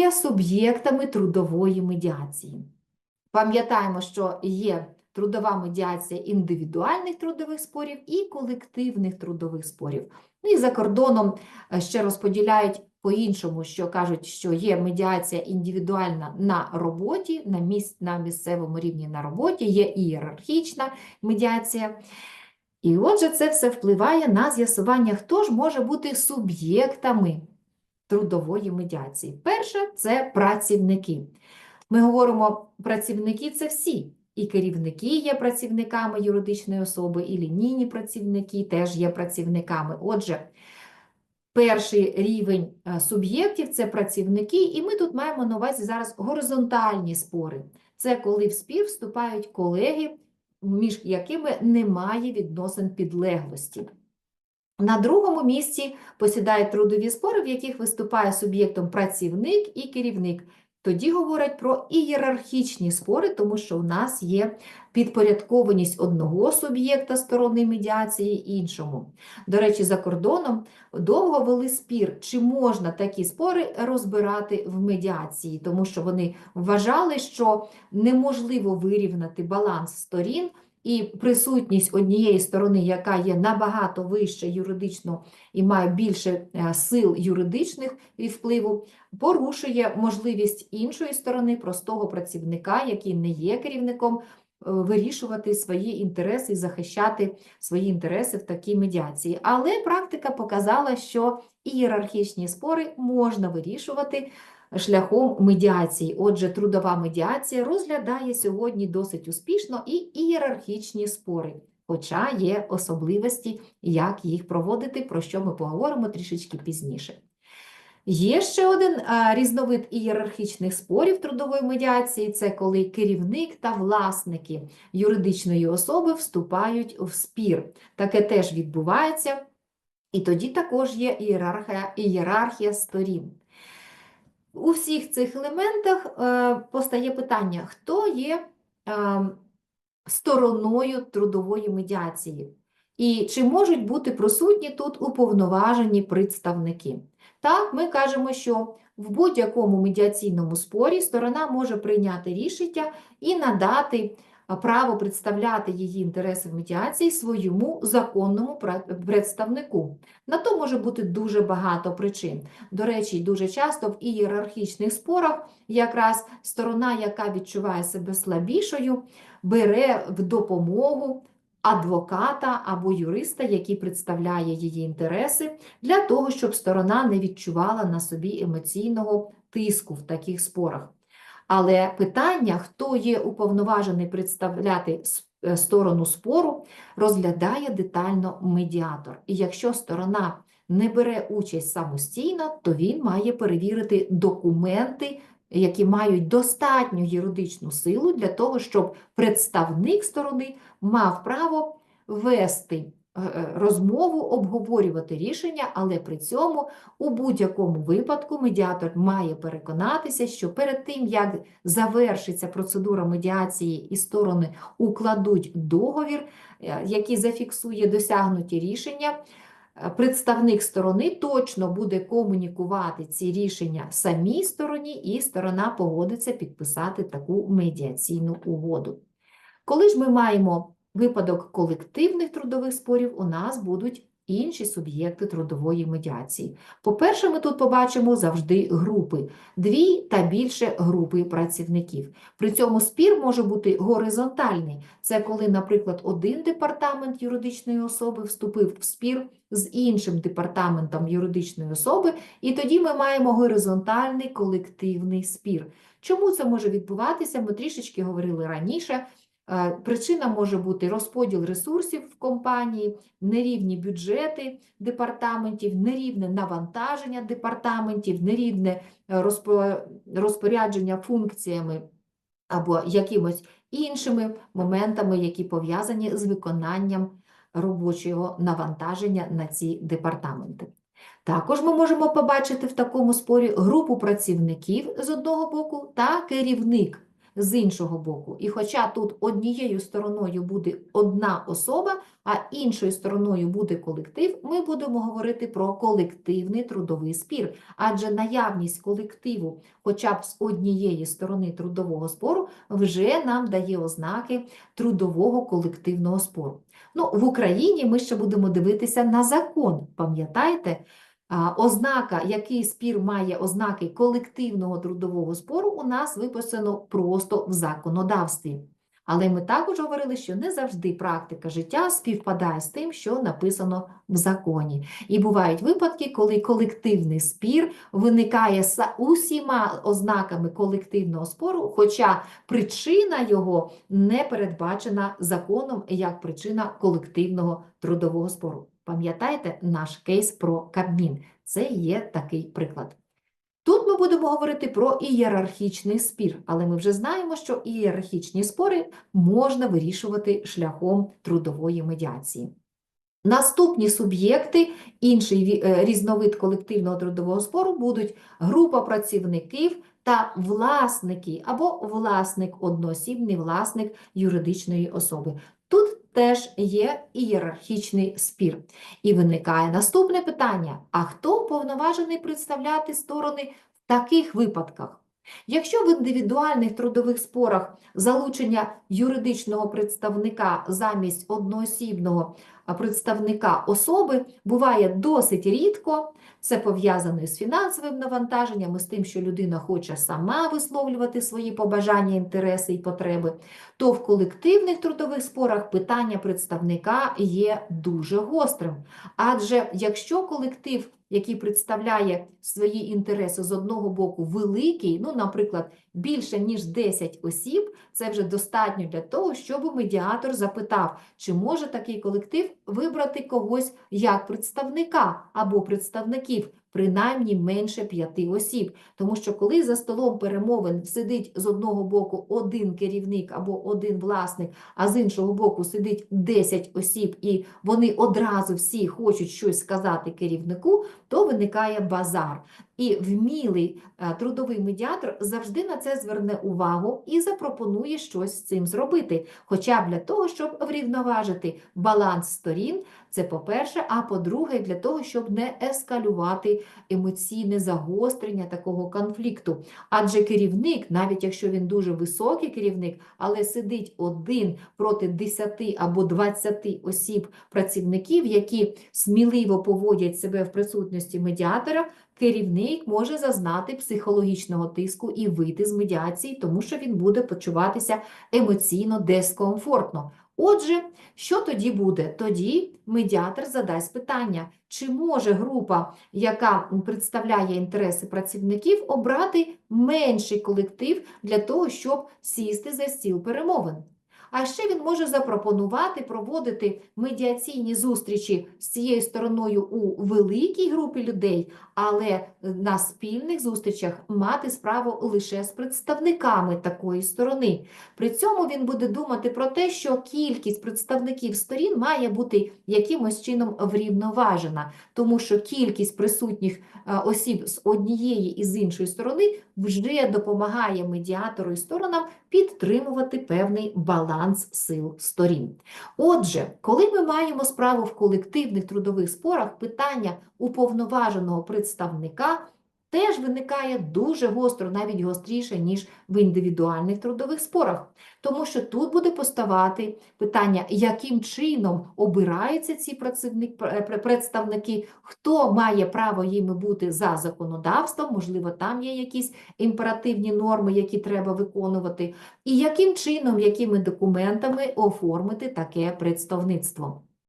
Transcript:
є суб'єктами трудової медіації. Пам'ятаємо, що є трудова медіація індивідуальних трудових спорів і колективних трудових спорів. Ну і за кордоном е, ще розподіляють по-іншому, що кажуть, що є медіація індивідуальна на роботі, на, міс... на місцевому рівні на роботі, є ієрархічна медіація. І отже, це все впливає на з'ясування, хто ж може бути суб'єктами трудової медіації. Перше це працівники. Ми говоримо, працівники це всі. І керівники є працівниками юридичної особи, і лінійні працівники теж є працівниками. Отже, перший рівень е, суб'єктів це працівники, і ми тут маємо на увазі зараз горизонтальні спори. Це коли в спір вступають колеги, між якими немає відносин підлеглості. На другому місці посідають трудові спори, в яких виступає суб'єктом працівник і керівник. Тоді говорять про ієрархічні спори, тому що у нас є підпорядкованість одного суб'єкта сторони медіації іншому. До речі, за кордоном довго вели спір, чи можна такі спори розбирати в медіації, тому що вони вважали, що неможливо вирівняти баланс сторін. І присутність однієї сторони, яка є набагато вище юридично і має більше е, сил юридичних і впливу, порушує можливість іншої сторони, простого працівника, який не є керівником, е, вирішувати свої інтереси і захищати свої інтереси в такій медіації. Але практика показала, що ієрархічні спори можна вирішувати шляхом медіації. Отже, трудова медіація розглядає сьогодні досить успішно і ієрархічні спори, хоча є особливості, як їх проводити, про що ми поговоримо трішечки пізніше. Є ще один різновид ієрархічних спорів трудової медіації це коли керівник та власники юридичної особи вступають в спір. Таке теж відбувається, і тоді також є ієрархія, ієрархія сторін. У всіх цих елементах е, постає питання, хто є е, стороною трудової медіації, і чи можуть бути присутні тут уповноважені представники. Так, ми кажемо, що в будь-якому медіаційному спорі сторона може прийняти рішення і надати право представляти її інтереси в медіації своєму законному представнику. На то може бути дуже багато причин. До речі, дуже часто в ієрархічних спорах якраз сторона, яка відчуває себе слабішою, бере в допомогу адвоката або юриста, який представляє її інтереси, для того, щоб сторона не відчувала на собі емоційного тиску в таких спорах. Але питання, хто є уповноважений представляти е, сторону спору, розглядає детально медіатор. І якщо сторона не бере участь самостійно, то він має перевірити документи, які мають достатню юридичну силу для того, щоб представник сторони мав право вести розмову, обговорювати рішення, але при цьому у будь-якому випадку медіатор має переконатися, що перед тим, як завершиться процедура медіації і сторони укладуть договір, е, який зафіксує досягнуті рішення, е, представник сторони точно буде комунікувати ці рішення самій стороні, і сторона погодиться підписати таку медіаційну угоду. Коли ж ми маємо випадок колективних трудових спорів, у нас будуть інші суб'єкти трудової медіації. По-перше, ми тут побачимо завжди групи, дві та більше групи працівників. При цьому спір може бути горизонтальний. Це коли, наприклад, один департамент юридичної особи вступив в спір з іншим департаментом юридичної особи, і тоді ми маємо горизонтальний колективний спір. Чому це може відбуватися? Ми трішечки говорили раніше. Е, Причина може бути розподіл ресурсів в компанії, нерівні бюджети департаментів, нерівне навантаження департаментів, нерівне е, розпорядження функціями або якимось іншими моментами, які пов'язані з виконанням робочого навантаження на ці департаменти. Також ми можемо побачити в такому спорі групу працівників з одного боку та керівник. З іншого боку. І хоча тут однією стороною буде одна особа, а іншою стороною буде колектив, ми будемо говорити про колективний трудовий спір. Адже наявність колективу, хоча б з однієї сторони трудового спору, вже нам дає ознаки трудового колективного спору. Ну, в Україні ми ще будемо дивитися на закон. Пам'ятаєте? Ознака, який спір має ознаки колективного трудового спору, у нас виписано просто в законодавстві. Але ми також говорили, що не завжди практика життя співпадає з тим, що написано в законі. І бувають випадки, коли колективний спір виникає з усіма ознаками колективного спору, хоча причина його не передбачена законом як причина колективного трудового спору. Пам'ятаєте наш кейс про Кабмін? Це є такий приклад. Тут ми будемо говорити про ієрархічний спір, але ми вже знаємо, що ієрархічні спори можна вирішувати шляхом трудової медіації. Наступні суб'єкти, інший е, різновид колективного трудового спору будуть група працівників та власники або власник одноосібний власник юридичної особи. Теж є ієрархічний спір. І виникає наступне питання: а хто повноважений представляти сторони в таких випадках? Якщо в індивідуальних трудових спорах залучення юридичного представника замість одноосібного представника особи буває досить рідко, це пов'язано з фінансовим навантаженням, з тим, що людина хоче сама висловлювати свої побажання, інтереси і потреби, то в колективних трудових спорах питання представника є дуже гострим. Адже якщо колектив, який представляє свої інтереси з одного боку великий, ну, наприклад, більше ніж 10 осіб, це вже достатньо для того, щоб медіатор запитав, чи може такий колектив вибрати когось як представника або представників, принаймні менше п'яти осіб. Тому що коли за столом перемовин сидить з одного боку один керівник або один власник, а з іншого боку сидить 10 осіб, і вони одразу всі хочуть щось сказати керівнику, то виникає базар. І вмілий е, трудовий медіатор завжди на це зверне увагу і запропонує щось з цим зробити. Хоча б для того, щоб врівноважити баланс сторін, це по-перше, а по-друге, для того, щоб не ескалювати емоційне загострення такого конфлікту. Адже керівник, навіть якщо він дуже високий керівник, але сидить один проти 10 або 20 осіб працівників, які сміливо поводять себе в присутності медіатора, керівник може зазнати психологічного тиску і вийти з медіації, тому що він буде почуватися емоційно дискомфортно. Отже, що тоді буде? Тоді медіатор задасть питання, чи може група, яка представляє інтереси працівників, обрати менший колектив для того, щоб сісти за стіл перемовин. А ще він може запропонувати проводити медіаційні зустрічі з цією стороною у великій групі людей, але на спільних зустрічах мати справу лише з представниками такої сторони. При цьому він буде думати про те, що кількість представників сторін має бути якимось чином врівноважена, тому що кількість присутніх е, осіб з однієї і з іншої сторони вже допомагає медіатору і сторонам підтримувати певний баланс сил сторін. Отже, коли ми маємо справу в колективних трудових спорах, питання уповноваженого представника теж виникає дуже гостро, навіть гостріше, ніж в індивідуальних трудових спорах. Тому що тут буде поставати питання, яким чином обираються ці пр- представники, хто має право їми бути за законодавством, можливо, там є якісь імперативні норми, які треба виконувати, і яким чином, якими документами оформити таке представництво.